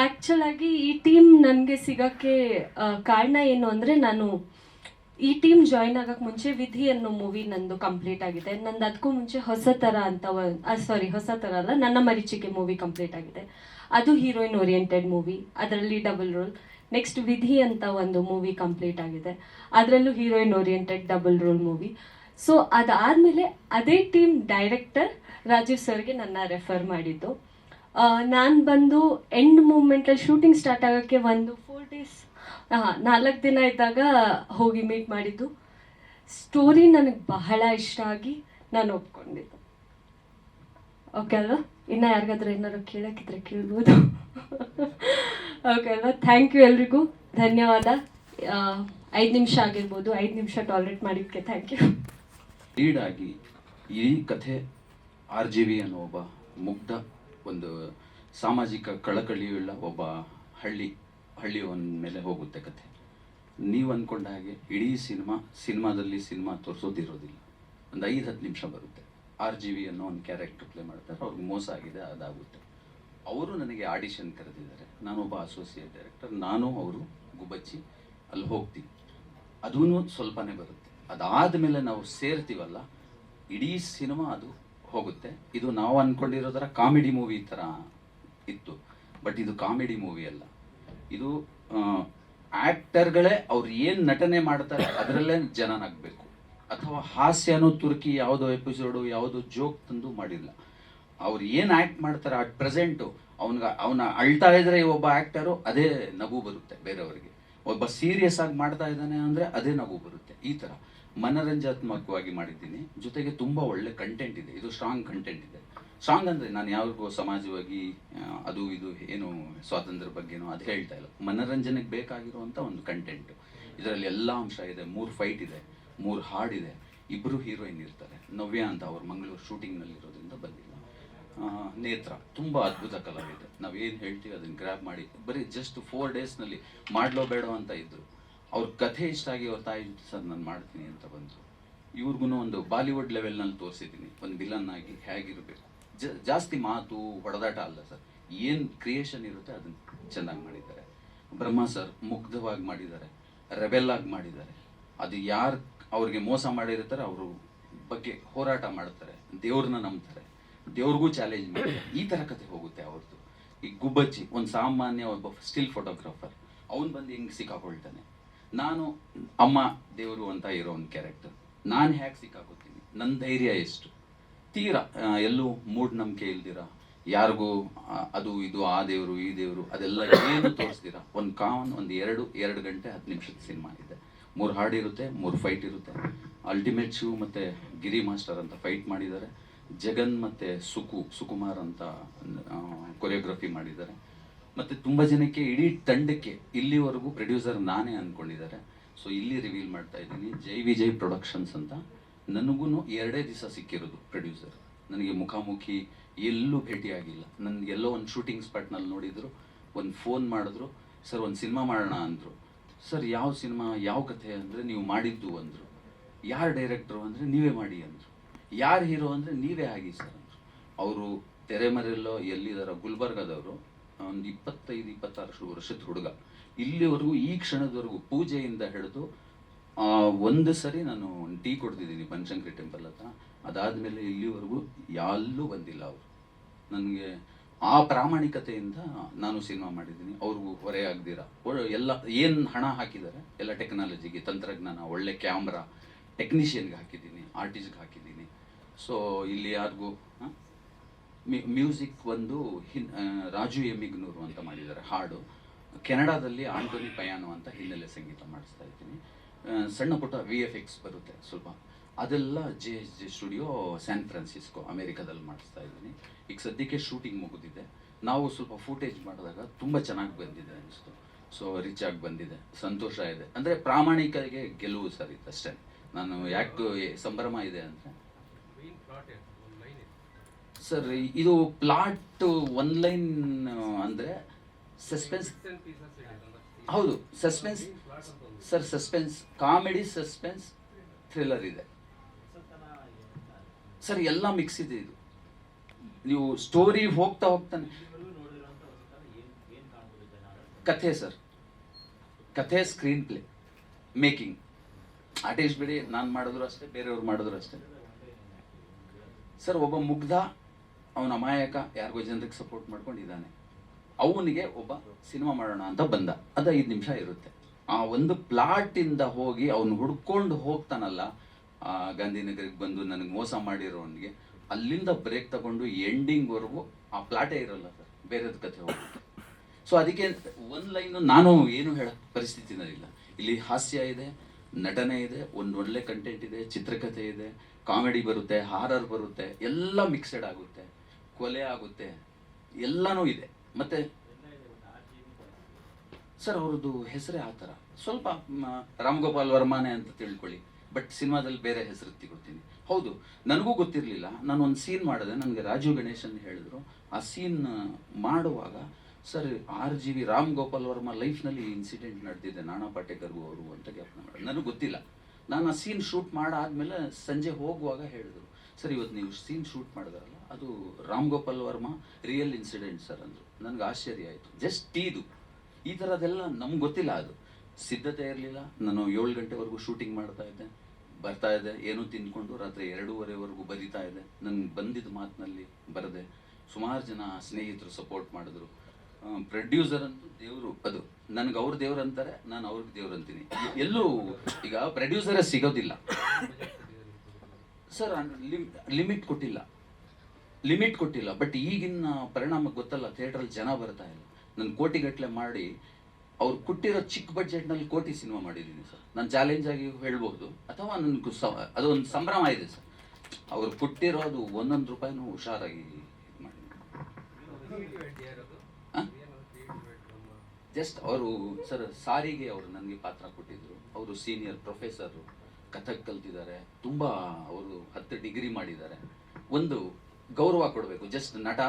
ಆ್ಯಕ್ಚುಲಾಗಿ ಈ ಟೀಮ್ ನನಗೆ ಸಿಗೋಕ್ಕೆ ಕಾರಣ ಏನು ಅಂದರೆ ನಾನು ಈ ಟೀಮ್ ಜಾಯ್ನ್ ಆಗಕ್ಕೆ ಮುಂಚೆ ವಿಧಿ ಅನ್ನೋ ಮೂವಿ ನಂದು ಕಂಪ್ಲೀಟ್ ಆಗಿದೆ. ನಂದು ಅದಕ್ಕೂ ಮುಂಚೆ ಹೊಸ ಥರ ಅಂತ ಸಾರಿ ಹೊಸ ಥರ ಅಲ್ಲ, ನನ್ನ ಮರಿಚಿಕೆ ಮೂವಿ ಕಂಪ್ಲೀಟ್ ಆಗಿದೆ. ಅದು ಹೀರೋಯಿನ್ ಓರಿಯೆಂಟೆಡ್ ಮೂವಿ ಅದರಲ್ಲಿ ಡಬಲ್ ರೋಲ್ ನೆಕ್ಸ್ಟ್ ವಿಧಿ ಅಂತ ಒಂದು ಮೂವಿ ಕಂಪ್ಲೀಟ್ ಆಗಿದೆ. ಅದರಲ್ಲೂ heroine oriented double role movie so ಅದಾದಮೇಲೆ ಅದೇ ಟೀಮ್ ಡೈರೆಕ್ಟರ್ ರಾಜೀವ್ ಸರ್ಗೆ ನನ್ನ ರೆಫರ್ ಮಾಡಿದ್ದು. ನಾನು ಬಂದು ಎಂಡ್ ಮೂಮೆಂಟಲ್ಲಿ ಶೂಟಿಂಗ್ ಸ್ಟಾರ್ಟ್ ಆಗೋಕ್ಕೆ ಒಂದು ಫೋರ್ ಡೇಸ್ ನಾಲ್ಕು ದಿನ ಇದ್ದಾಗ ಹೋಗಿ ಮೀಟ್ ಮಾಡಿದ್ದು. ಸ್ಟೋರಿ ನನಗೆ ಬಹಳ ಇಷ್ಟ ಆಗಿ ನಾನು ಒಪ್ಕೊಂಡಿದ್ದು. ಓಕೆ ಅಲ್ವಾ? ಇನ್ನು ಯಾರಿಗಾದ್ರೂ ಏನಾದ್ರು ಕೇಳೋಕ್ಕಿದ್ರೆ ಕೇಳ್ಬೋದು. ಓಕೆ ಅಲ್ವಾ? ಥ್ಯಾಂಕ್ ಯು ಎಲ್ರಿಗೂ. ಧನ್ಯವಾದ. ಐದು ನಿಮಿಷ ಆಗಿರ್ಬೋದು. ಐದು ನಿಮಿಷ ಟಾಲರೇಟ್ ಮಾಡಿದ್ದಕ್ಕೆ ಥ್ಯಾಂಕ್ ಯು ಲೀಡ್ ಆಗಿ ಈ ಕಥೆ ಆರ್ ಜಿ ವಿ ಅನ್ನೋ ಒಬ್ಬ ಮುಗ್ಧ ಒಂದು ಸಾಮಾಜಿಕ ಕಳಕಳಿಯುಳ್ಳ ಒಬ್ಬ ಹಳ್ಳಿ ಹಳ್ಳಿಯವನ ಮೇಲೆ ಹೋಗುತ್ತೆ ಕಥೆ. ನೀವು ಅಂದ್ಕೊಂಡ ಹಾಗೆ ಇಡೀ ಸಿನಿಮಾ, ಸಿನಿಮಾದಲ್ಲಿ ಸಿನಿಮಾ ತೋರಿಸೋದಿರೋದಿಲ್ಲ. ಒಂದು ಐದು ಹತ್ತು ನಿಮಿಷ ಬರುತ್ತೆ. ಆರ್ ಜಿ ವಿ ಅನ್ನೋ ಒಂದು ಕ್ಯಾರೆಕ್ಟರ್ ಪ್ಲೇ ಮಾಡ್ತಾರೆ. ಅವ್ರಿಗೆ ಮೋಸ ಆಗಿದೆ, ಅದಾಗುತ್ತೆ. ಅವರು ನನಗೆ ಆಡಿಷನ್ ಕರೆದಿದ್ದಾರೆ. ನಾನೊಬ್ಬ ಅಸೋಸಿಯೇಟ್ ಡೈರೆಕ್ಟರ್ ನಾನು ಅವರು ಗುಬ್ಬಚ್ಚಿ ಅಲ್ಲಿ ಹೋಗ್ತೀವಿ ಅದೂ ಸ್ವಲ್ಪನೇ ಬರುತ್ತೆ. ಅದಾದ ನಾವು ಸೇರ್ತೀವಲ್ಲ, ಇಡೀ ಸಿನಿಮಾ ಅದು ಹೋಗುತ್ತೆ. ಇದು ನಾವು ಅನ್ಕೊಂಡಿರೋದರ ಕಾಮಿಡಿ ಮೂವಿ ಥರ ಇತ್ತು. ಬಟ್ ಇದು ಕಾಮಿಡಿ ಮೂವಿ ಅಲ್ಲ. ಇದು ಆ್ಯಕ್ಟರ್ಗಳೇ ಅವ್ರು ಏನು ನಟನೆ ಮಾಡ್ತಾರೆ ಅದರಲ್ಲೇ ಜನ ನಗಬೇಕು ಅಥವಾ ಹಾಸ್ಯನೂ ತುರ್ಕಿ ಯಾವುದೋ ಎಪಿಸೋಡು ಯಾವುದೋ ಜೋಕ್ ತಂದು ಮಾಡಿಲ್ಲ. ಅವ್ರು ಏನು ಆ್ಯಕ್ಟ್ ಮಾಡ್ತಾರೆ ಅಟ್ ಪ್ರೆಸೆಂಟು ಅವನ್ಗ, ಅವನ ಅಳ್ತಾ ಇದ್ರೆ ಒಬ್ಬ ಆ್ಯಕ್ಟರು ಅದೇ ನಗು ಬರುತ್ತೆ ಬೇರೆಯವರಿಗೆ. ಒಬ್ಬ ಸೀರಿಯಸ್ ಆಗಿ ಮಾಡ್ತಾ ಇದ್ದಾನೆ ಅಂದರೆ ಅದೇ ನಗು ಬರುತ್ತೆ. ಈ ಥರ ಮನರಂಜಾತ್ಮಕವಾಗಿ ಮಾಡಿದ್ದೀನಿ. ಜೊತೆಗೆ ತುಂಬ ಒಳ್ಳೆ ಕಂಟೆಂಟ್ ಇದೆ. ಇದು ಸ್ಟ್ರಾಂಗ್ ಕಂಟೆಂಟ್ ಇದೆ. ಸ್ಟ್ರಾಂಗ್ ಅಂದರೆ ನಾನು ಯಾವಾಗೂ ಸಮಾಜವಾಗಿ ಅದು ಇದು ಏನು ಸ್ವಾತಂತ್ರ್ಯ ಬಗ್ಗೆನೋ ಅದು ಹೇಳ್ತಾ ಇಲ್ಲ. ಮನೋರಂಜನೆಗೆ ಬೇಕಾಗಿರುವಂಥ ಒಂದು ಕಂಟೆಂಟ್ ಇದರಲ್ಲಿ ಎಲ್ಲ ಅಂಶ ಇದೆ. ಮೂರು ಫೈಟ್ ಇದೆ. ಮೂರು ಹಾಡಿದೆ ಇಬ್ಬರು ಹೀರೋಯಿನ್ ಇರ್ತಾರೆ. ನವ್ಯ ಅಂತ ಅವ್ರು ಮಂಗಳೂರು ಶೂಟಿಂಗ್ನಲ್ಲಿ ಇರೋದ್ರಿಂದ ಬಂದಿಲ್ಲ. ನೇತ್ರ. ತುಂಬ ಅದ್ಭುತ ಕಲಾವಿದೆ ನಾವೇನು ಹೇಳ್ತೀವಿ ಅದನ್ನು ಗ್ರ್ಯಾಬ್ ಮಾಡಿ. ಬರೀ ಜಸ್ಟ್ ಫೋರ್ ಡೇಸ್ನಲ್ಲಿ ಮಾಡ್ಲೋ ಬೇಡೋ ಅಂತ ಇದ್ದರು ಅವ್ರ ಕಥೆ ಇಷ್ಟ ಆಗಿ ಅವ್ರ ತಾಯಿ ಸರ್ ನಾನು ಮಾಡ್ತೀನಿ ಅಂತ ಬಂದರು. ಇವ್ರಿಗೂ ಒಂದು ಬಾಲಿವುಡ್ ಲೆವೆಲ್ನಲ್ಲಿ ತೋರಿಸಿದ್ದೀನಿ. ಒಂದು ವಿಲನ್ ಆಗಿ ಹೇಗಿರಬೇಕು? ಜಾಸ್ತಿ ಮಾತು, ಹೊಡೆದಾಟ ಅಲ್ಲ ಸರ್. ಏನು ಕ್ರಿಯೇಷನ್ ಇರುತ್ತೆ ಅದನ್ನು ಚೆನ್ನಾಗಿ ಮಾಡಿದ್ದಾರೆ. ಬ್ರಹ್ಮ ಸರ್ ಮುಗ್ಧವಾಗಿ ಮಾಡಿದ್ದಾರೆ. ರೆಬೆಲ್ ಆಗಿ ಮಾಡಿದ್ದಾರೆ. ಅದು ಯಾರು ಅವ್ರಿಗೆ ಮೋಸ ಮಾಡಿರ್ತಾರೆ, ಅವರು ಬಗ್ಗೆ ಹೋರಾಟ ಮಾಡ್ತಾರೆ. ದೇವ್ರನ್ನ ನಂಬ್ತಾರೆ. ದೇವ್ರಿಗೂ ಚಾಲೆಂಜ್ ಮಾಡ್ತಾರೆ. ಈ ಥರ ಕತೆ ಹೋಗುತ್ತೆ ಅವ್ರದ್ದು ಈ ಗುಬ್ಬಚ್ಚಿ, ಒಂದು ಸಾಮಾನ್ಯ ಒಬ್ಬ ಸ್ಟಿಲ್ ಫೋಟೋಗ್ರಾಫರ್ ಅವನು ಬಂದು ಹೆಂಗ್ ಸಿಕ್ಕಾಕೊಳ್ತಾನೆ? ನಾನು ಅಮ್ಮ ದೇವರು ಅಂತ ಇರೋ ಒಂದು ಕ್ಯಾರೆಕ್ಟರ್ ನಾನು ಹೇಗೆ ಸಿಕ್ಕಾಕೋತೀನಿ. ನನ್ನ ಧೈರ್ಯ ಎಷ್ಟು? ತೀರಾ ಎಲ್ಲೂ ಮೂಢನಂಬಿಕೆ ಇಲ್ದಿರ? ಯಾರಿಗೂ ಅದು, ಇದು, ಆ ದೇವರು, ಈ ದೇವರು, ಅದೆಲ್ಲ ಏನು ತೋರಿಸ್ತೀರಾ ಒಂದು ಕಾಮನ್ ಒಂದು ಎರಡು ಎರಡು ಗಂಟೆ ಹತ್ತು ನಿಮಿಷದ ಸಿನಿಮಾ ಇದೆ. ಮೂರು ಹಾಡು ಇರುತ್ತೆ, ಮೂರು ಫೈಟ್ ಇರುತ್ತೆ. ಅಲ್ಟಿಮೇಟ್ ಶಿವ್ ಮತ್ತು ಗಿರಿ ಮಾಸ್ಟರ್ ಅಂತ ಫೈಟ್ ಮಾಡಿದ್ದಾರೆ. ಜಗನ್ ಮತ್ತು ಸುಕು, ಸುಕುಮಾರ್ ಅಂತ ಕೊರಿಯೋಗ್ರಫಿ ಮಾಡಿದ್ದಾರೆ. ಮತ್ತು ತುಂಬ ಜನಕ್ಕೆ, ಇಡೀ ತಂಡಕ್ಕೆ ಇಲ್ಲಿವರೆಗೂ ಪ್ರೊಡ್ಯೂಸರ್ ನಾನೇ ಅಂದ್ಕೊಂಡಿದ್ದಾರೆ ಸೊ ಇಲ್ಲಿ ರಿವೀಲ್ ಮಾಡ್ತಾ ಇದ್ದೀನಿ. ಜೈ ವಿಜಯ್ ಪ್ರೊಡಕ್ಷನ್ಸ್ ಅಂತ. ನನಗೂ ಎರಡೇ ದಿವಸ ಸಿಕ್ಕಿರೋದು ಪ್ರೊಡ್ಯೂಸರ್ ನನಗೆ ಮುಖಾಮುಖಿ ಎಲ್ಲೂ ಭೇಟಿಯಾಗಿಲ್ಲ ನನಗೆ ಎಲ್ಲೋ ಒಂದು ಶೂಟಿಂಗ್ ಸ್ಪಾಟ್ನಲ್ಲಿ ನೋಡಿದ್ರು, ಒಂದು ಫೋನ್ ಮಾಡಿದ್ರು, ಸರ್, ಒಂದು ಸಿನಿಮಾ ಮಾಡೋಣ ಅಂದರು. ಸರ್, ಯಾವ ಸಿನಿಮಾ ಯಾವ ಕಥೆ? ಅಂದರೆ, ನೀವು ಮಾಡಿದ್ದು ಅಂದರು. ಯಾರು ಡೈರೆಕ್ಟ್ರು ಅಂದರೆ, ನೀವೇ ಮಾಡಿ ಅಂದರು. ಯಾರು ಹೀರೋ ಅಂದರೆ, ನೀವೇ ಆಗಿ ಸರ್ ಅಂದರು. ಅವರು ತೆರೆಮರೆಲ್ಲೋ ಎಲ್ಲಿದ್ದಾರೆ ಗುಲ್ಬರ್ಗದವರು, ಒಂದು ಇಪ್ಪತ್ತೈದು ಇಪ್ಪತ್ತಾರು ವರ್ಷದ ಹುಡುಗ. ಇಲ್ಲಿವರೆಗೂ ಈ ಕ್ಷಣದವರೆಗೂ ಪೂಜೆಯಿಂದ ಹಿಡಿದು ಒಂದು ಸರಿ ನಾನು ಟೀ ಕೊಡ್ತಿದ್ದೀನಿ ಬನಶಂಕರಿ ಟೆಂಪಲ್ ಹತ್ರ. ಅದಾದಮೇಲೆ ಇಲ್ಲಿವರೆಗೂ ಎಲ್ಲೂ ಬಂದಿಲ್ಲ ಅವರು. ನನಗೆ ಆ ಪ್ರಾಮಾಣಿಕತೆಯಿಂದ ನಾನು ಸಿನಿಮಾ ಮಾಡಿದ್ದೀನಿ. ಅವ್ರಿಗೂ ಹೊರೆ ಆಗ್ದಿರ. ಎಲ್ಲ, ಏನು ಹಣ ಹಾಕಿದ್ದಾರೆ? ಎಲ್ಲ ಟೆಕ್ನಾಲಜಿಗೆ ತಂತ್ರಜ್ಞಾನ, ಒಳ್ಳೆ ಕ್ಯಾಮ್ರಾ ಟೆಕ್ನಿಷಿಯನ್ಗೆ ಹಾಕಿದ್ದೀನಿ ಆರ್ಟಿಸ್ಟ್ಗೆ ಹಾಕಿದ್ದೀನಿ. ಸೊ ಇಲ್ಲಿ ಯಾರಿಗೂ ಮ್ಯೂಸಿಕ್ ಒಂದು ಹಿನ್ ರಾಜು ಎಮ್ಮಿಗ್ನೂರು ಅಂತ ಮಾಡಿದ್ದಾರೆ, ಹಾಡು. ಕೆನಡಾದಲ್ಲಿ ಆಂಟೋನಿ ಪಯಾನು ಅಂತ ಹಿನ್ನೆಲೆ ಸಂಗೀತ ಮಾಡಿಸ್ತಾ ಇದ್ದೀನಿ. ಸಣ್ಣ ಪುಟ್ಟ ವಿ ಎಫ್ ಎಕ್ಸ್ ಬರುತ್ತೆ ಸ್ವಲ್ಪ. ಅದೆಲ್ಲ J S J studio San Francisco ಅಮೇರಿಕಾದಲ್ಲಿ ಮಾಡಿಸ್ತಾ ಇದ್ದೀನಿ. ಈಗ ಸದ್ಯಕ್ಕೆ ಶೂಟಿಂಗ್ ಮುಗಿದಿದೆ. ನಾವು ಸ್ವಲ್ಪ ಫೂಟೇಜ್ ಮಾಡಿದಾಗ ತುಂಬ ಚೆನ್ನಾಗಿ ಬಂದಿದೆ ಅನಿಸ್ತು. ಸೊ ರಿಚ್ ಆಗಿ ಬಂದಿದೆ. ಸಂತೋಷ ಇದೆ. ಅಂದರೆ ಪ್ರಾಮಾಣಿಕರಿಗೆ ಗೆಲುವು ಸರ್ ಅಷ್ಟೇ ನಾನು ಯಾಕೆ ಸಂಭ್ರಮ ಇದೆ ಅಂದರೆ ಸರ್ ಇದು ಪ್ಲಾಟ್ ಒನ್ ಲೈನ್ ಅಂದರೆ ಸಸ್ಪೆನ್ಸ್ ಹೌದು suspense sir, suspense, comedy, suspense, thriller ಇದೆ. ಸರ್, ಎಲ್ಲ ಮಿಕ್ಸ್ ಇದೆ ಇದು. ನೀವು ಸ್ಟೋರಿ ಹೋಗ್ತಾ ಹೋಗ್ತಾನೆ. ಕಥೆ ಸರ್. ಕಥೆ ಸ್ಕ್ರೀನ್ ಪ್ಲೇ ಮೇಕಿಂಗ್ ಆರ್ಟಿಸ್ಟ್ ಬಿಡಿ, ನಾನು ಮಾಡಿದ್ರು ಅಷ್ಟೇ, ಬೇರೆಯವ್ರು ಮಾಡಿದ್ರು ಅಷ್ಟೇ. ಸರ್, ಒಬ್ಬ ಮುಗ್ಧ, ಅವನ ಅಮಾಯಕ, ಯಾರಿಗೋ ಜನರಿಗೆ ಸಪೋರ್ಟ್ ಮಾಡ್ಕೊಂಡಿದ್ದಾನೆ. ಅವನಿಗೆ ಒಬ್ಬ ಸಿನಿಮಾ ಮಾಡೋಣ ಅಂತ ಬಂದ. ಅದು ಐದು ನಿಮಿಷ ಇರುತ್ತೆ. ಆ ಒಂದು ಪ್ಲಾಟ್ ಇಂದ ಹೋಗಿ ಅವನು ಹುಡ್ಕೊಂಡು ಹೋಗ್ತಾನಲ್ಲ ಗಾಂಧಿನಗರಿಗೆ ಬಂದು ನನಗೆ ಮೋಸ ಮಾಡಿರೋವನಿಗೆ ಅಲ್ಲಿಂದ ಬ್ರೇಕ್ ತಗೊಂಡು ಎಂಡಿಂಗ್ವರೆಗೂ ಆ ಪ್ಲಾಟೇ ಇರೋಲ್ಲ ಸರ್, ಬೇರೆದ ಕಥೆ ಹೋಗುತ್ತೆ ಸೊ ಅದಕ್ಕೆ ಒಂದು ಲೈನು ನಾನು ಏನು ಹೇಳ ಪರಿಸ್ಥಿತಿನಲ್ಲಿಲ್ಲ ಇಲ್ಲಿ. ಹಾಸ್ಯ ಇದೆ, ನಟನೆ ಇದೆ, ಒಂದು ಒಳ್ಳೆ ಕಂಟೆಂಟ್ ಇದೆ, ಚಿತ್ರಕಥೆ ಇದೆ, ಕಾಮಿಡಿ ಬರುತ್ತೆ ಹಾರರ್ ಬರುತ್ತೆ, ಎಲ್ಲ ಮಿಕ್ಸೆಡ್ ಆಗುತ್ತೆ, ಕೊಲೆ ಆಗುತ್ತೆ, ಎಲ್ಲನೂ ಇದೆ. ಮತ್ತೆ ಸರ್, ಅವ್ರದ್ದು ಹೆಸರೇ ಆ ಥರ. ಸ್ವಲ್ಪ ರಾಮ್ ಗೋಪಾಲ್ ವರ್ಮಾನೆ ಅಂತ ತಿಳ್ಕೊಳ್ಳಿ. ಬಟ್ ಸಿನಿಮಾದಲ್ಲಿ ಬೇರೆ ಹೆಸರು ತಿಳ್ಕೊತೀನಿ ಹೌದು, ನನಗೂ ಗೊತ್ತಿರಲಿಲ್ಲ. ನಾನು ಒಂದು ಸೀನ್ ಮಾಡಿದೆ. ನನಗೆ ರಾಜೀವ್ ಗಣೇಶನ್ ಹೇಳಿದ್ರು. ಆ ಸೀನ್ ಮಾಡುವಾಗ, sir R G V Ram Gopal Varma ಲೈಫ್ನಲ್ಲಿ incident ನಡೆದಿದೆ. ನಾನಾ ಪಾಟೇಕರ್ಗೂ ಅವರು ಅಂತ ಜ್ಞಾಪನ ಮಾಡಿ ನನಗೆ ಗೊತ್ತಿಲ್ಲ. ನಾನು ಆ ಸೀನ್ ಶೂಟ್ ಮಾಡಾದ್ಮೇಲೆ ಸಂಜೆ ಹೋಗುವಾಗ ಹೇಳಿದ್ರು. ಸರ್, ಇವತ್ತು ನೀವು ಸೀನ್ ಶೂಟ್ ಮಾಡಿದಾರಲ್ಲ, ಅದು Ram Gopal Varma real incident sir ಅಂದರು. ನನಗೆ ಆಶ್ಚರ್ಯ ಆಯಿತು. ಜಸ್ಟ್ ಟೀದು. ಈ ಥರದ್ದೆಲ್ಲ ನಮ್ಗೆ ಗೊತ್ತಿಲ್ಲ ಅದು. ಸಿದ್ಧತೆ ಇರಲಿಲ್ಲ. ನಾನು ಏಳು ಗಂಟೆವರೆಗೂ ಶೂಟಿಂಗ್ ಮಾಡ್ತಾ ಇದ್ದೆ. ಬರ್ತಾ ಇದ್ದೆ. ಏನೂ ತಿನ್ಕೊಂಡು ರಾತ್ರಿ ಎರಡೂವರೆವರೆಗೂ ಬರಿತಾ ಇದ್ದೆ. ನನ್ಗೆ ಬಂದಿದ್ದ ಮಾತಿನಲ್ಲಿ ಬರದೆ. ಸುಮಾರು ಜನ ಸ್ನೇಹಿತರು ಸಪೋರ್ಟ್ ಮಾಡಿದ್ರು. ಪ್ರೊಡ್ಯೂಸರ್ ಅಂತೂ ದೇವರು, ಅದು ನನಗೆ ಅವ್ರ ದೇವ್ರು ಅಂತಾರೆ, ನಾನು ಅವ್ರಿಗೆ ದೇವ್ರು ಅಂತೀನಿ. ಎಲ್ಲೂ ಈಗ ಪ್ರೊಡ್ಯೂಸರೇ ಸಿಗೋದಿಲ್ಲ. ಸರ್ ಲಿಮಿಟ್ ಕೊಟ್ಟಿಲ್ಲ. ಲಿಮಿಟ್ ಕೊಟ್ಟಿಲ್ಲ. ಬಟ್ ಈಗಿನ ಪರಿಣಾಮ ಗೊತ್ತಲ್ಲ ಥಿಯೇಟ್ರಲ್ಲಿ ಜನ ಬರ್ತಾ ಇಲ್ಲ. ನಾನು ಕೋಟಿಗಟ್ಟಲೆ ಮಾಡಿ, ಅವ್ರು ಕೊಟ್ಟಿರೋ ಚಿಕ್ಕ ಬಜೆಟ್ನಲ್ಲಿ ಕೋಟಿ ಸಿನಿಮಾ ಮಾಡಿದ್ದೀನಿ ಸರ್. ನಾನು ಚಾಲೆಂಜ್ ಆಗಿ ಹೇಳ್ಬೋದು ಅಥವಾ ನನಗೆ ಅದೊಂದು ಸಂಭ್ರಮ ಇದೆ ಸರ್. ಅವ್ರು ಕೊಟ್ಟಿರೋದು ಒಂದೊಂದು ರೂಪಾಯಿನೂ ಹುಷಾರಾಗಿ ಇದು ಮಾಡಿ. ಜಸ್ಟ್ ಅವರು ಸರ್, ಸಾರಿಗೆ ಅವರು ನನಗೆ ಪಾತ್ರ ಕೊಟ್ಟಿದ್ರು. ಅವರು ಸೀನಿಯರ್ ಪ್ರೊಫೆಸರು ಕಥಕ್ ಕಲ್ತಿದ್ದಾರೆ. ತುಂಬ ಅವರು ಹತ್ತು ಡಿಗ್ರಿ ಮಾಡಿದ್ದಾರೆ. ಒಂದು ಗೌರವ ಕೊಡಬೇಕು ಜಸ್ಟ್ ನಟ.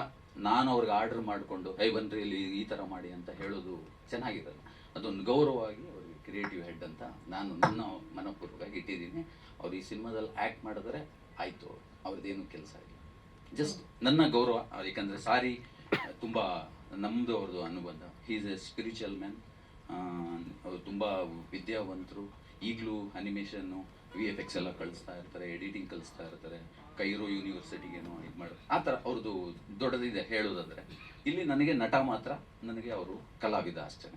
ನಾನು ಅವ್ರಿಗೆ ಆರ್ಡರ್ ಮಾಡಿಕೊಂಡು ಐ ಬನ್ರಿ, ಇಲ್ಲಿ ಈ ಥರ ಮಾಡಿ ಅಂತ ಹೇಳೋದು ಚೆನ್ನಾಗಿರಲ್ಲ. ಅದೊಂದು ಗೌರವವಾಗಿ ಅವ್ರಿಗೆ ಕ್ರಿಯೇಟಿವ್ ಹೆಡ್ ಅಂತ ನಾನು ನನ್ನ ಮನಪೂರ್ವಕವಾಗಿ ಇಟ್ಟಿದ್ದೀನಿ. ಅವ್ರು ಈ ಸಿನಿಮಾದಲ್ಲಿ ಆ್ಯಕ್ಟ್ ಮಾಡಿದ್ರೆ ಆಯಿತು. ಅವ್ರದ್ದೇನು ಕೆಲಸ ಇಲ್ಲ. ಜಸ್ಟ್ ನನ್ನ ಗೌರವ. ಯಾಕಂದರೆ ಸಾರಿ, ತುಂಬ ನಮ್ಮದು ಅವ್ರದ್ದು ಅನುಬಂಧ. ಈಸ್ ಎ ಸ್ಪಿರಿಚುವಲ್ ಮ್ಯಾನ್ ಅವರು ತುಂಬ ವಿದ್ಯಾವಂತರು. ಈಗಲೂ ಅನಿಮೇಷನ್ನು ವಿ ಎಫ್ ಎಕ್ಸ್ ಎಲ್ಲ ಕಳಿಸ್ತಾ ಇರ್ತಾರೆ ಎಡಿಟಿಂಗ್ ಕಲಿಸ್ತಾ ಇರ್ತಾರೆ. ಕೈರೋ ಯೂನಿವರ್ಸಿಟಿಗೇನೋ ಇದು ಮಾಡಿ. ಆ ಥರ ಅವ್ರದ್ದು ದೊಡ್ಡದಿದೆ ಹೇಳೋದಾದರೆ. ಇಲ್ಲಿ ನನಗೆ ನಟ ಮಾತ್ರ, ನನಗೆ ಅವರು ಕಲಾವಿದ ಅಷ್ಟೇ.